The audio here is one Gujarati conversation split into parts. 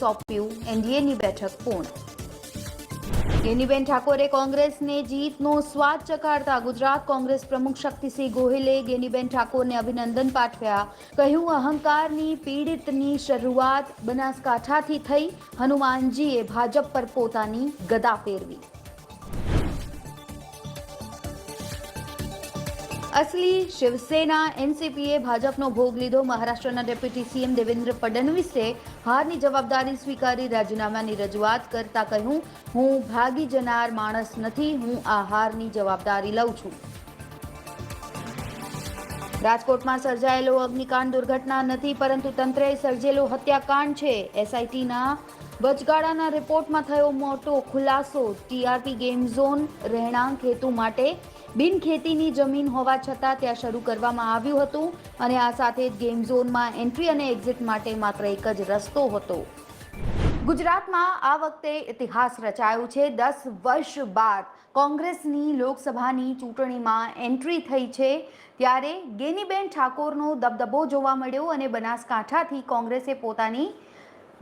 સોંપ્યું એનડીએની બેઠક પૂર્ણ. ગેનીબેન ઠાકોરે કોંગ્રેસને જીતનો સ્વાદ ચકારતા ગુજરાત કોંગ્રેસ પ્રમુખ શક્તિસિંહ ગોહિલે ગેનીબેન ઠાકોરને અભિનંદન પાઠવ્યા. કહ્યું, અહંકારની પીડિતની શરૂઆત બનાસકાંઠાથી થઈ. હનુમાનજીએ ભાજપ પર પોતાની ગદા ફેરવી. અસલી શિવસેના, એનસીપીએ ભાજપનો ભોગ લીધો. મહારાષ્ટ્રના ડેપ્યુટી સીએમ દેવેન્દ્ર ફડણવીસે હારની જવાબદારી સ્વીકારી રાજીનામાની રજૂઆત કરતા કહ્યું, હું ભાગી જનાર માણસ નથી, હું આ હારની જવાબદારી લઉં છું. રાજકોટમાં સર્જાયેલો અગ્નિકાંડ દુર્ઘટના નથી, પરંતુ તંત્રએ સર્જેલો હત્યાકાંડ છે. એસઆઈટીના વચગાળાના રિપોર્ટમાં થયો મોટો ખુલાસો. ટીઆરપી ગેમ ઝોન રહેણાંક હેતુ માટે બિન ખેતીની જમીન હોવા છતાં ત્યાં શરૂ કરવામાં આવ્યું હતું અને આ સાથે જ ગેમ ઝોનમાં એન્ટ્રી અને એક્ઝિટ માટે માત્ર એક જ રસ્તો હતો. ગુજરાતમાં આ વખતે ઇતિહાસ રચાયો છે. દસ વર્ષ બાદ કોંગ્રેસની લોકસભાની ચૂંટણીમાં એન્ટ્રી થઈ છે. ત્યારે ગેનીબેન ઠાકોરનો દબદબો જોવા મળ્યો અને બનાસકાંઠાથી કોંગ્રેસે પોતાની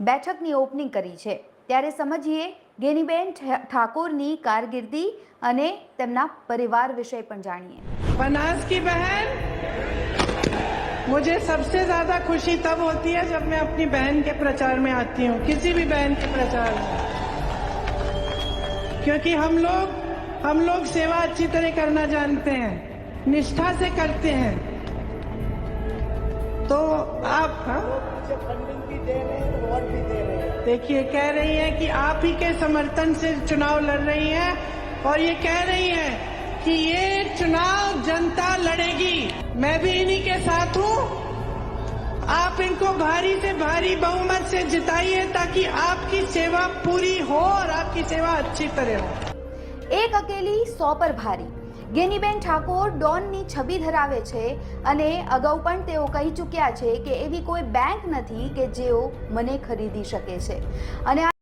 બેઠકની ઓપનિંગ કરી છે. ત્યારે સમજીએ, ગેનીબેન ઠાકોરની કારકિર્દી અને તેમના પરિવાર વિશે પણ જાણીએ. બનાસ કી બહેન मुझे सबसे ज़्यादा खुशी तब होती है जब मैं अपनी बहन के प्रचार में आती हूँ, किसी भी बहन के प्रचार में क्योंकि हम लोग हम लोग सेवा अच्छी तरह करना जानते हैं, निष्ठा से करते हैं तो आप हाँ? देखिए, कह रही हैं कि आप ही के समर्थन से चुनाव लड़ रही हैं और ये कह रही हैं कि ये मैं भी इन्हीं के साथ हूँ आप इनको भारी से भारी बहुमत से जिताइए ताकि आपकी सेवा पूरी हो और आपकी सेवा अच्छी तरह हो એક અકેલી સો પર ભારી ગેનીબેન ઠાકોર ડોનની છબી ધરાવે છે અને અગાઉ પણ તેઓ કહી ચૂક્યા છે કે એવી કોઈ બેંક નથી કે જેઓ મને ખરીદી શકે છે અને આ